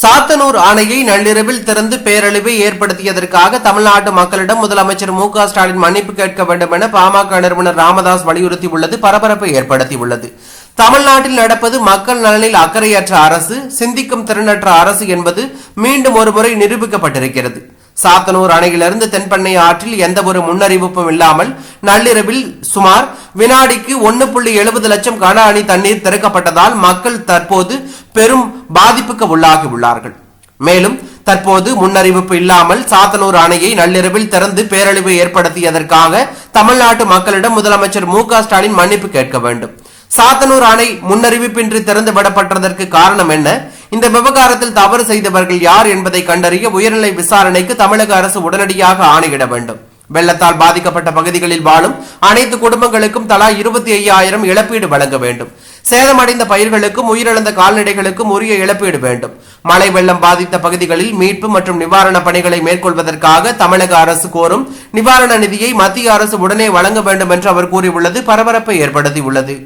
சாத்தனூர் ஆணையை நள்ளிரவில் திறந்து பேரழிவை ஏற்படுத்தியதற்காக தமிழ்நாட்டு மக்களிடம் முதலமைச்சர் மு க ஸ்டாலின் மன்னிப்பு கேட்க வேண்டும் என பாமக நிறுவனர் ராமதாஸ் வலியுறுத்தியுள்ளது பரபரப்பை ஏற்படுத்தியுள்ளது. தமிழ்நாட்டில் நடப்பது மக்கள் நலனில் அக்கறையற்ற அரசு சிந்திக்கும் திறனற்ற அரசு என்பது மீண்டும் ஒருமுறை நிரூபிக்கப்பட்டிருக்கிறது. சாத்தனூர் அணையிலிருந்து தென்பண்ணை ஆற்றில் எந்த ஒரு முன்னறிவிப்பும் இல்லாமல் நள்ளிரவில் சுமார் வினாடிக்கு ஒன்னு புள்ளி எழுபது லட்சம் கன அடி தண்ணீர் திறக்கப்பட்டதால் மக்கள் தற்போது பெரும் பாதிப்புக்கு உள்ளாகி உள்ளார்கள். மேலும் தற்போது முன்னறிவிப்பு இல்லாமல் சாத்தனூர் அணையை நள்ளிரவில் திறந்து பேரழிவு ஏற்படுத்தியதற்காக தமிழ்நாட்டு மக்களிடம் முதலமைச்சர் மு ஸ்டாலின் மன்னிப்பு கேட்க வேண்டும். சாத்தனூர் அணை முன்னறிவிப்பின்றி திறந்து விடப்பட்டதற்கு காரணம் என்ன? இந்த விவகாரத்தில் தவறு செய்தவர்கள் யார் என்பதை கண்டறிய உயர்நிலை விசாரணைக்கு தமிழக அரசு உடனடியாக ஆணையிட வேண்டும். வெள்ளத்தால் பாதிக்கப்பட்ட பகுதிகளில் வாழும் அனைத்து குடும்பங்களுக்கும் தலா இருபத்தி ஐயாயிரம் இழப்பீடு வழங்க வேண்டும். சேதமடைந்த பயிர்களுக்கும் உயிரிழந்த கால்நடைகளுக்கும் உரிய இழப்பீடு வேண்டும். மழை வெள்ளம் பாதித்த பகுதிகளில் மீட்பு மற்றும் நிவாரண பணிகளை மேற்கொள்வதற்காக தமிழக அரசு கோரும் நிவாரண நிதியை மத்திய அரசு உடனே வழங்க வேண்டும் என்று அவர் கூறியுள்ளது. பரபரப்பை ஏற்படுத்தியுள்ளது.